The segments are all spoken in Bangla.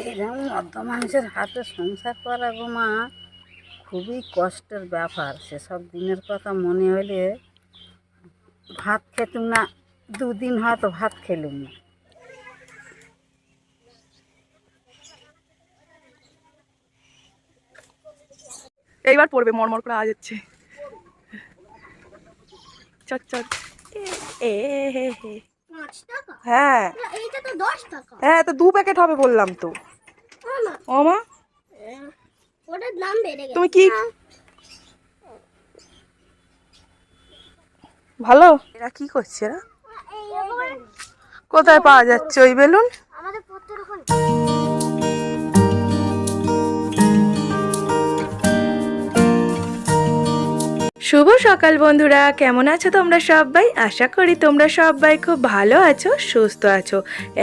এরকম মধ্য মানুষের হাতে সংসার করা গো মা খুবই কষ্টের ব্যাপার। সেসব দিনের কথা মনে হলে ভাত খেতুম না দুদিন হয়তো ভাত খেলুম না। এইবার পড়বে মরমর করে আওয়াজ হচ্ছে। চট চট। এ হে হে হ্যাঁ। এইটা তো দশ টাকা। হ্যাঁ তো দু প্যাকেট হবে বললাম তো। ও মা? ওটার দাম বেড়ে গেছে। তুমি কি ভালো? এরা কি করছে এরা? কোথায় পাওয়া যাচ্ছে ওই বেলুন? আমাদের পত্রের ওখানে। শুভ সকাল বন্ধুরা কেমন আছো তোমরা সবাই? আশা করি তোমরা সবাই খুব ভালো আছো সুস্থ আছো।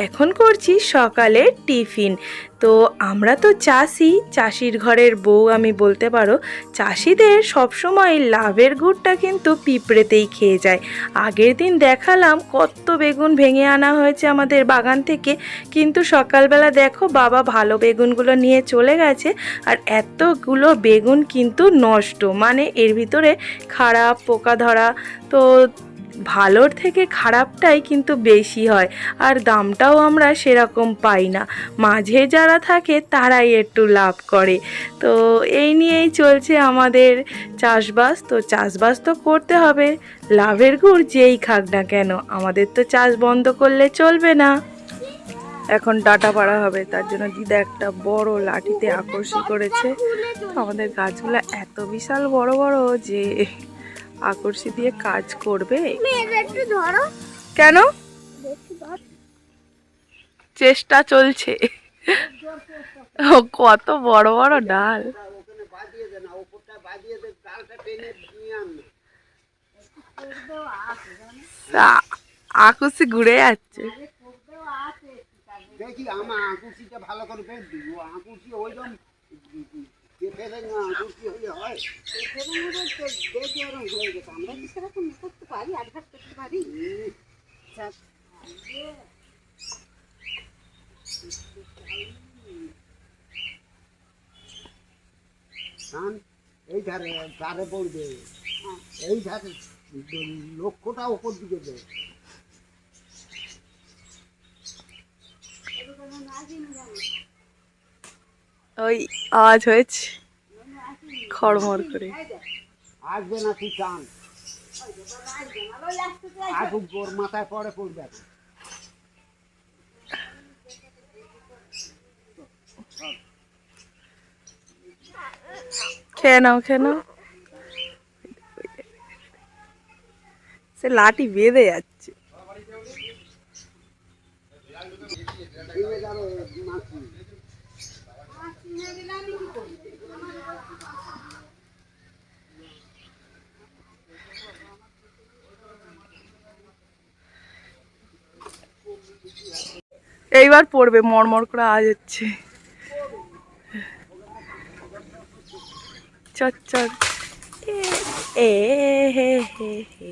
এখন করছি সকালের টিফিন। তো আমরা তো চাষি, চাষির ঘরের বউ আমি বলতে পারো, চাষিদের সবসময় লাভের গুড়টা কিন্তু পিঁপড়েতেই খেয়ে যায়। আগের দিন দেখালাম কত বেগুন ভেঙে আনা হয়েছে আমাদের বাগান থেকে, কিন্তু সকালবেলা দেখো বাবা ভালো বেগুনগুলো নিয়ে চলে গেছে আর এতগুলো বেগুন কিন্তু নষ্ট। মানে এর ভিতরে খারাপ পোকা ধরা তো ভালোর থেকে খারাপটাই কিন্তু বেশি হয়, আর দামটাও আমরা সেরকম পাই না। মাঝে যারা থাকে তারাই একটু লাভ করে। তো এই নিয়েই চলছে আমাদের চাষবাস। তো চাষবাস তো করতে হবে, লাভের গুড় যেই খাক না কেন, আমাদের তো চাষ বন্ধ করলে চলবে না। এখন ডাটা পাড়া হবে, তার জন্য দিদা একটা বড় লাঠিতে আকর্ষি করেছে। আমাদের গাছগুলো এত বিশাল বড় বড় যে আকর্ষি দিয়ে কাজ করবে? ধরো। কেন? চেষ্টা চলছে। ও কত বড় বড় ডাল। আকুশি ঘুরে যাচ্ছে। দেখি আমার আঁকুশিটা ভালো করে দিব আঁকুশি ওইরকম না আমরা করতে পারি অ্যাডভার্ট করতে পারি এই ধারে ধারে পড়বে এই ধারে লক্ষ্যটা ওপর দিকে দেয় ওই আওয়াজ হয়েছে। খড়মড় করে। আসবে না তুই চান। আসুক গোর মাথায় পরে পড়বে। খেয়ে নাও খেয়ে নাও। সে লাঠি বেঁধে যাচ্ছে। এইবার পড়বে মরমর করে আওয়াজ হচ্ছে। চট এ হে হে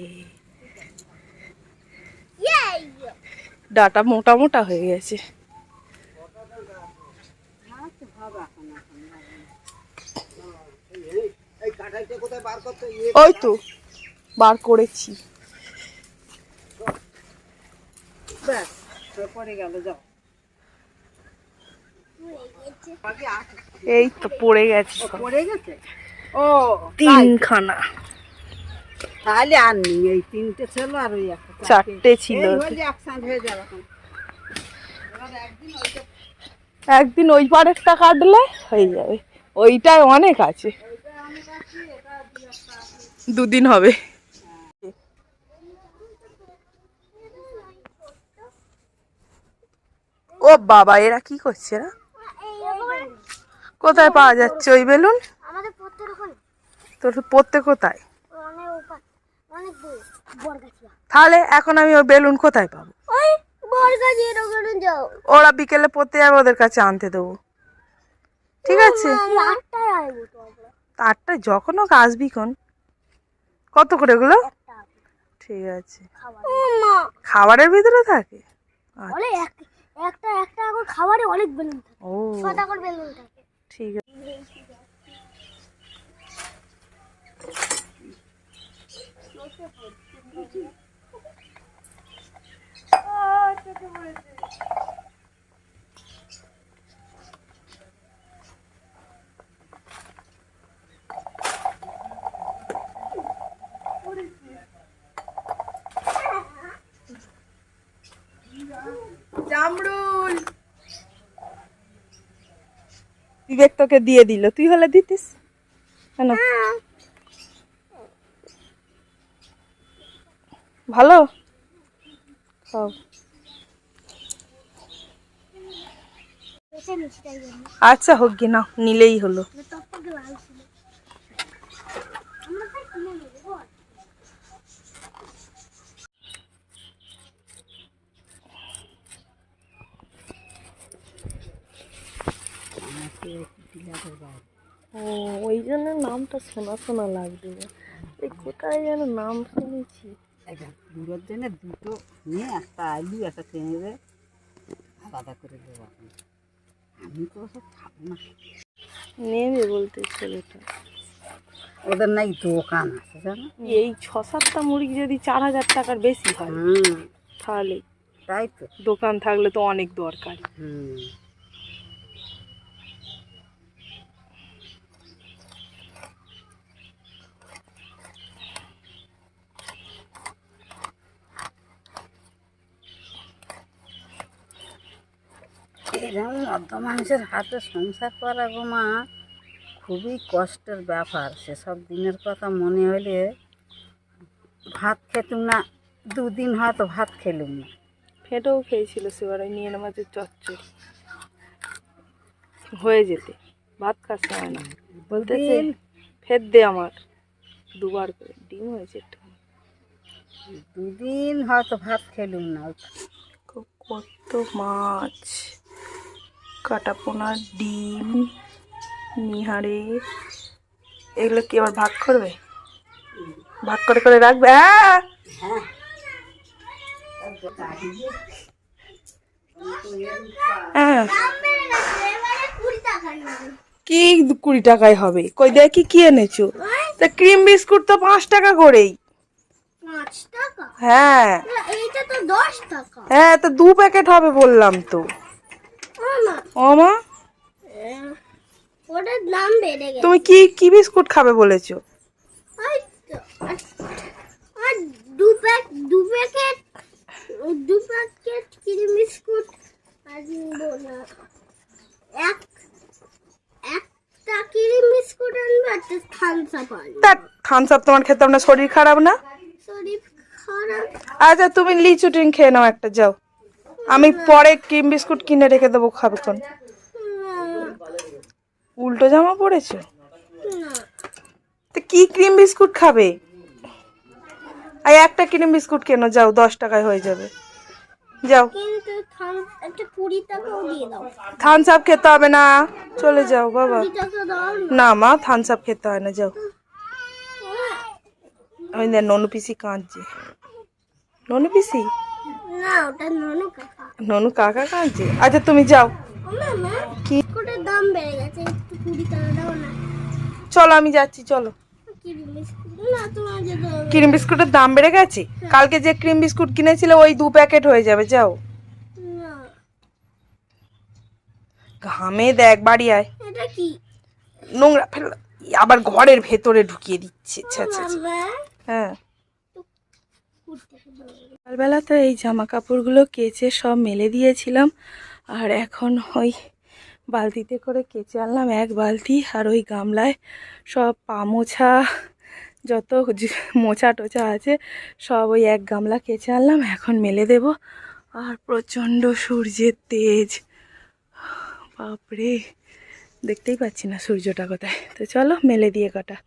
ডাটা মোটা মোটা হয়ে গেছে। ওই তো, বার করেছি। ব্যাস গেল, যাও। এই তো পড়ে গেছে। পড়ে গেছে? ও তিনখানা। তাহলে আর নেই এই তিনটে ছিল আর ওই একটা চারটে। ছিল একদিন ওই পাড়েরটা কাটলে হয়ে যাবে। ওইটাই অনেক আছে। দুদিন হবে। ও বাবা এরা কি করছে এরা কোথায় পাওয়া যাচ্ছে ওই বেলুন? আমাদের ওখানে। তোর পড়তে কোথায়? তাহলে এখন আমি ওই বেলুন কোথায় পাবো? ওই বরগাছিয়ার ওখানে যাও। ওরা বিকেলে পড়তে যাবে ওদের কাছে আনতে দেবো। ঠিক আছে? আটটায় যখন হোক আসবি কোন? কত করে ওগুলো? ঠিক আছে। খাবারের ভিতরে থাকে। একটা একটা এখন খাবারে অনেক বেলুন থাকে। ও। ছটা করে বেলুন থাকে। ঠিক আছে। জামরুল বিবেক তোকে দিয়ে দিল। তুই হলে দিতিস? কেন? ভালো? খাও আচ্ছা হোক গে না নিলেই হলো তখন লাল ছিল আমরা তাই কিনে নেব বল ও ওই জন্য নামটা শোনা শোনা লাগবে। কোথায় যেন নাম শুনেছি। একটা বুড়োর জন্য দুটো নিয়ে একটা আলু একটা টেনে আলাদা করে দেবো এখন আমি তো ওসব খাব না। নেবে বলতে ছেলেটা। ওদের নাই দোকান আছে জানো? এই ছ সাতটা মুরগি যদি চার হাজার টাকার বেশি হয় তাহলে তাই তো। দোকান থাকলে তো অনেক দরকার। হুম। এরকম মধ্য মানুষের হাতে সংসার করা গো মা খুবই কষ্টের ব্যাপার। সেসব দিনের কথা মনে হলে ভাত খেতুম না দুদিন হয়তো ভাত খেলুম না। ফেটেও খেয়েছিল সেবারে নিয়ে মাছের চচ্চড়ি। হয়ে যেতে ভাত খাচ্ছে হয় না। বলতেছে ফের দে আমার দুবার করে। ডিম হয়েছে একটু দুদিন হয়তো ভাত খেলুম না। কত মাছ। কাটা পোনা ডিম নিহারে এগুলো কি আবার ভাগ করবে? ভাগ করে করে রাখবে? হ্যাঁ! হ্যাঁ। কি কুড়ি টাকায় হবে? কই দেখি কি এনেছো? তা ক্রিম বিস্কুট তো পাঁচ টাকা করেই। হ্যাঁ। হ্যাঁ তো দু প্যাকেট হবে বললাম তো। ও মা। ওটার দাম বেড়ে গেছে। তুমি কি কি বিস্কুট খাবে বলেছ? আর- দু প্যাক দু প্যাকেট দু প্যাকেট বিস্কুট আর নিবো না। এক একটা ক্রিম বিস্কুট আনব একটা থামস আপ আনব। তা থামস আপ তোমার খেতে আপনার শরীর খারাপ না? শরীর খারাপ। আচ্ছা তুমি লিচু টিন খেয়ে নাও একটা যাও। আমি পরে ক্রিম বিস্কুট কিনে রেখে দেবো খাবে কোন? উল্টো জামা পড়েছো তো কি ক্রিম বিস্কুট খাবে? আর একটা ক্রিম বিস্কুট কেন? যাও দশ টাকায় হয়ে যাবে। যাও। থামস থামস আপ খেতে হবে না। চলে যাও বাবা। না। মা থামস আপ খেতে হয় না যাও। ওই দেখ ননু পিসি কাঁদছে। ননু পিসি? না ওটা ননু ননু কাকা কাঁদছে। আচ্ছা তুমি যাও। কি? দাম বেড়ে গেছে একটু কুড়ি টাকা দাও না। চলো আমি যাচ্ছি চলো। ক্রিম বিস্কুটের দাম বেড়ে গেছে? কালকে যে ক্রিম বিস্কুট কিনেছিলে ওই দু প্যাকেট হয়ে যাবে যাও। ঘামে দেখ বাড়ি আয়। নোংরা ফেল আবার ঘরের ভেতরে ঢুকিয়ে দিচ্ছে আচ্ছা আচ্ছা আচ্ছা। হ্যাঁ। সকালবেলা তো এই জামা কাপড়গুলো কেচে সব মেলে দিয়েছিলাম, আর এখন ওই বালতিতে করে কেচে আনলাম এক বালতি, আর ওই গামলায় সব পা মোছা, যত মোছা টোচা আছে, সব ওই এক গামলা কেচে আনলাম, এখন মেলে দেব, আর প্রচণ্ড সূর্যের তেজ। বাপরে, দেখতেই পাচ্ছি না সূর্যটা কোথায়। তো চলো, মেলে দিয়ে কটা।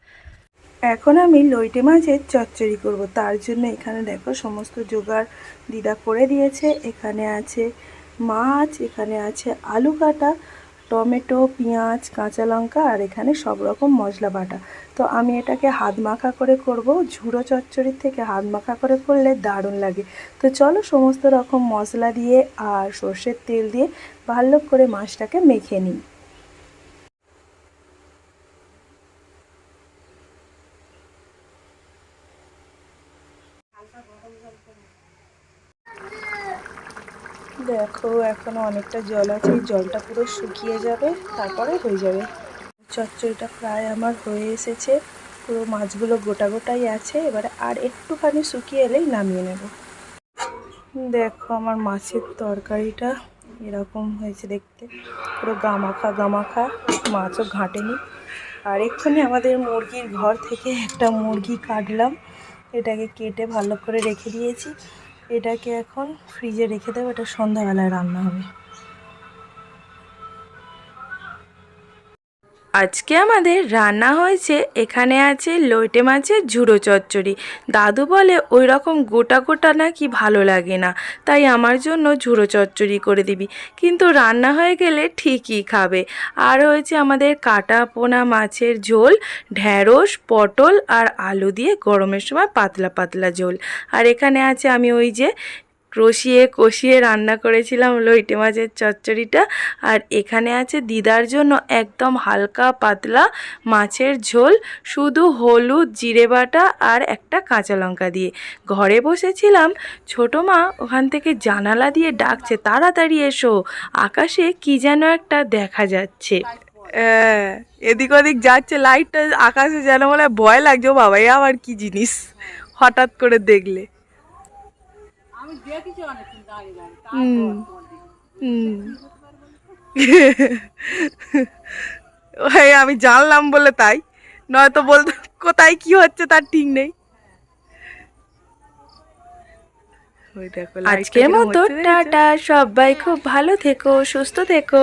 এখন আমি লইটে মাছের চচ্চড়ি করব। তার জন্য এখানে দেখো সমস্ত জোগাড় দিদা করে দিয়েছে। এখানে আছে মাছ, এখানে আছে আলু কাটা, টমেটো, পেঁয়াজ, কাঁচা লঙ্কা আর এখানে সব রকম মশলা বাটা। তো আমি এটাকে হাত মাখা করে করব। ঝুড়ো চচ্চড়ির থেকে হাত মাখা করে করলে দারুণ লাগে। তো চলো সমস্ত রকম মশলা দিয়ে আর সর্ষের তেল দিয়ে ভালো করে মাছটাকে মেখে নিই। দেখো, এখনও অনেকটা জল আছে জলটা পুরো শুকিয়ে যাবে, তারপরে হয়ে যাবে। চচ্চড়িটা প্রায় আমার হয়ে এসেছে, পুরো মাছগুলো গোটা গোটাই আছে, এবারে আর একটুখানি শুকিয়ে এলেই নামিয়ে নেব। দেখো আমার মাছের তরকারিটা এরকম হয়েছে দেখতে, পুরো গামাখা গামাখা, মাছও ঘাঁটেনি। আর এক্ষুনি আমাদের মুরগির ঘর থেকে একটা মুরগি কাটলাম, এটাকে কেটে ভালো করে রেখে দিয়েছি। এটাকে এখন ফ্রিজে রেখে দেবো এটা সন্ধ্যাবেলায় রান্না হবে। আজকে আমাদের রান্না হয়েছে, এখানে আছে লইটে মাছের ঝুড়ো চচ্চড়ি। দাদু বলে ওই রকম গোটা গোটা নাকি ভালো লাগে না, তাই আমার জন্য ঝুড়ো চচ্চড়ি করে দিবি। কিন্তু রান্না হয়ে গেলে ঠিকই খাবে। আর হয়েছে আমাদের কাটা পোনা মাছের ঝোল, ঢ্যাঁড়স, পটল আর আলু দিয়ে গরমের সময় পাতলা পাতলা ঝোল। আর এখানে আছে আমি ওই যে কষিয়ে কষিয়ে রান্না করেছিলাম লইটে মাছের চচ্চড়িটা। আর এখানে আছে দিদার জন্য একদম হালকা পাতলা মাছের ঝোল, শুধু হলুদ, জিরে বাটা আর একটা কাঁচা লঙ্কা দিয়ে। ঘরে বসেছিলাম, ছোটো মা ওখান থেকে জানালা দিয়ে ডাকছে, তাড়াতাড়ি এসো, আকাশে কি যেন একটা দেখা যাচ্ছে। এদিক ওদিক যাচ্ছে লাইটটা আকাশে যেন বলে ভয় লাগছে বাবা এ আবার কি জিনিস? হঠাৎ করে দেখলে। দেখেছি অনেকক্ষণ দাঁড়িয়ে দাঁড়িয়ে। হুম। হুম। ওই আমি জানলাম বলে তাই। নয়তো বলতো কোথায় কি হচ্ছে তার ঠিক নেই। আজকের মতো টাটা সবাই খুব ভালো থেকো সুস্থ থেকো।